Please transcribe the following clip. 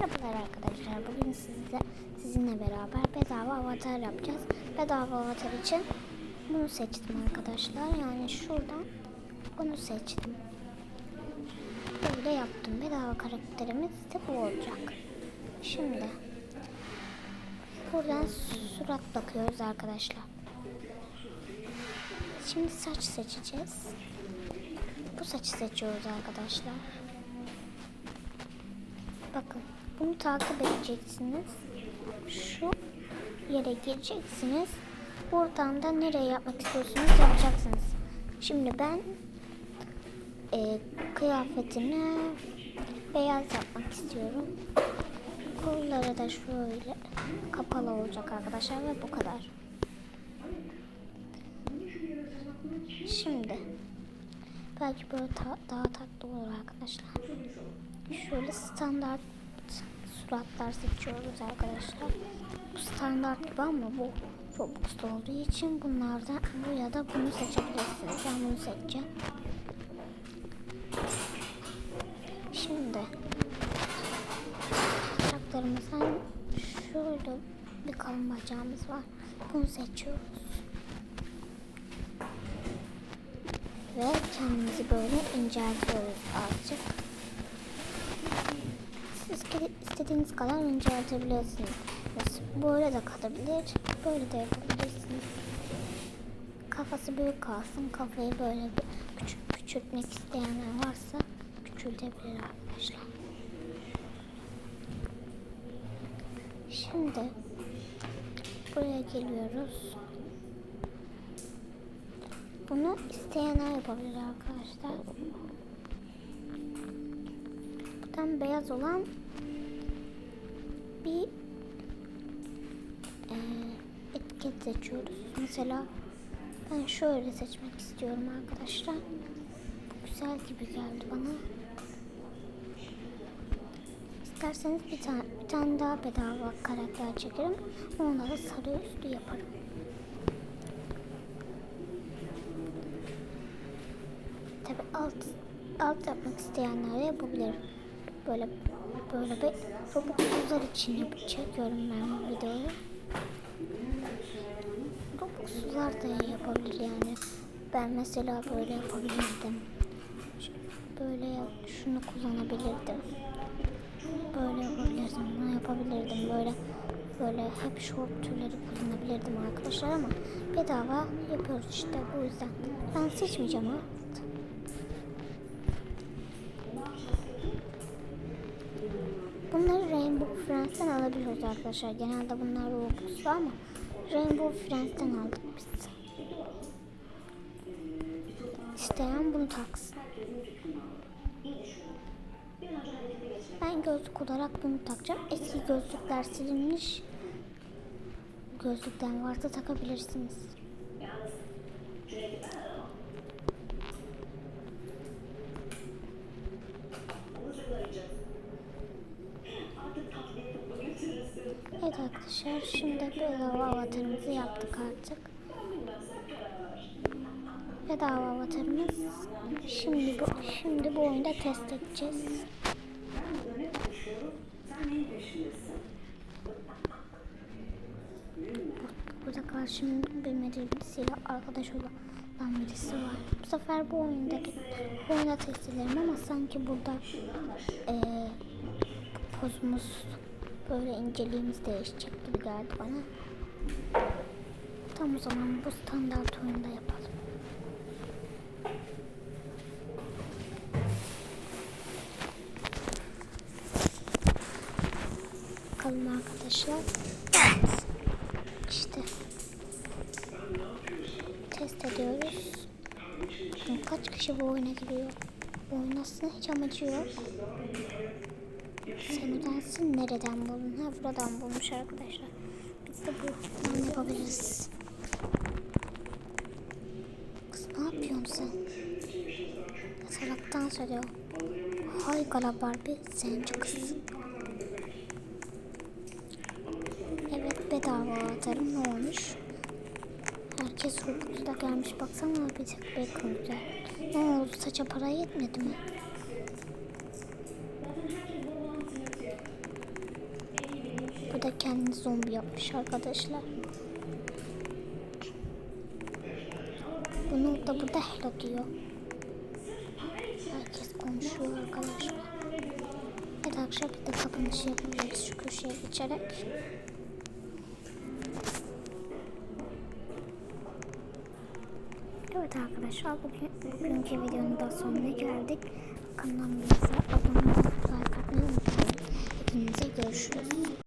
Merhabalar arkadaşlar. Bugün sizle sizinle beraber bedava avatar yapacağız. Bedava avatar için bunu seçtim arkadaşlar. Yani şuradan bunu seçtim. Böyle yaptım. Bedava karakterimiz de bu olacak. Şimdi buradan surat bakıyoruz arkadaşlar. Şimdi saç seçeceğiz. Bu saçı seçiyoruz arkadaşlar. Bakın bunu takip edeceksiniz. Şu yere gireceksiniz. Buradan da nereye yapmak istiyorsunuz yapacaksınız. Şimdi ben e, kıyafetini beyaz yapmak istiyorum. Kolları da şöyle kapalı olacak arkadaşlar ve bu kadar. Şimdi belki böyle ta- daha tatlı olur arkadaşlar. Şöyle standart suratlar seçiyoruz arkadaşlar. Bu standart gibi ama bu Robux'ta olduğu için bunlardan bu ya da bunu seçebilirsiniz. Ben bunu seçeceğim. Şimdi bacaklarımızdan şöyle bir kalın bacağımız var. Bunu seçiyoruz. Ve kendimizi böyle inceltiyoruz azıcık. İstediğiniz kadar inceltebilirsiniz. Böyle de kalabilir, böyle de yapabilirsiniz. Kafası büyük kalsın, kafayı böyle küçük küçültmek isteyenler varsa küçültebilir arkadaşlar. Şimdi buraya geliyoruz. Bunu isteyenler yapabilir arkadaşlar. Buradan beyaz olan bir e, etiket seçiyoruz. Mesela ben şöyle seçmek istiyorum arkadaşlar. Bu güzel gibi geldi bana. İsterseniz bir tane, bir tane daha bedava karakter çekerim. Onda da sarı üstü yaparım. Tabi alt alt yapmak isteyenler de yapabilir. Böyle böyle bir Robux'uzlar için yap çekiyorum ben bu videoyu. Robux'uzlar da yapabilir yani. Ben mesela böyle yapabilirdim. Böyle şunu kullanabilirdim. Böyle yapabilirdim. Bunu yapabilirdim. Böyle böyle hep short türleri kullanabilirdim arkadaşlar ama bedava yapıyoruz işte bu yüzden. Ben seçmeyeceğim ha. Rainbow Friends'ten alabiliyoruz arkadaşlar. Genelde bunlar Robux'lu ama Rainbow Friends'ten aldık biz. İsteyen bunu taksın. Ben gözlük olarak bunu takacağım. Eski gözlükler silinmiş. Gözlükten varsa takabilirsiniz. Evet arkadaşlar şimdi bedava avatarımızı yaptık artık. Bedava avatarımız şimdi bu şimdi bu oyunda test edeceğiz. Burada karşımın bilmediği birisiyle arkadaş olan birisi var. Bu sefer bu oyundaki bu oyunda test ederim ama sanki burada eee pozumuz böyle inceliğimiz değişecek gibi geldi bana. Tam o zaman bu standart oyunda yapalım. Bakalım arkadaşlar. İşte. Test ediyoruz. Kaç kişi bu oyuna giriyor? Bu oyun aslında hiç amacı yok. Sen nereden buldun? Ha buradan bulmuş arkadaşlar. Biz de buradan yapabiliriz. Kız ne yapıyorsun sen? Yataraktan söylüyor. Hay gala Barbie zenci kız. Evet bedava atarım ne olmuş? Herkes Robux'da gelmiş baksana bir tek Beckham güzel. Ne oldu saça para yetmedi mi? Bu da kendini zombi yapmış arkadaşlar. Bunu da burada hello diyor. Herkes konuşuyor arkadaşlar. Evet arkadaşlar bir de kapanışı yapabiliriz şu köşeye geçerek. Evet arkadaşlar bugün, bugünkü videonun da sonuna geldik. Kanalımıza abone olmayı, like atmayı unutmayın. Hepinize görüşürüz.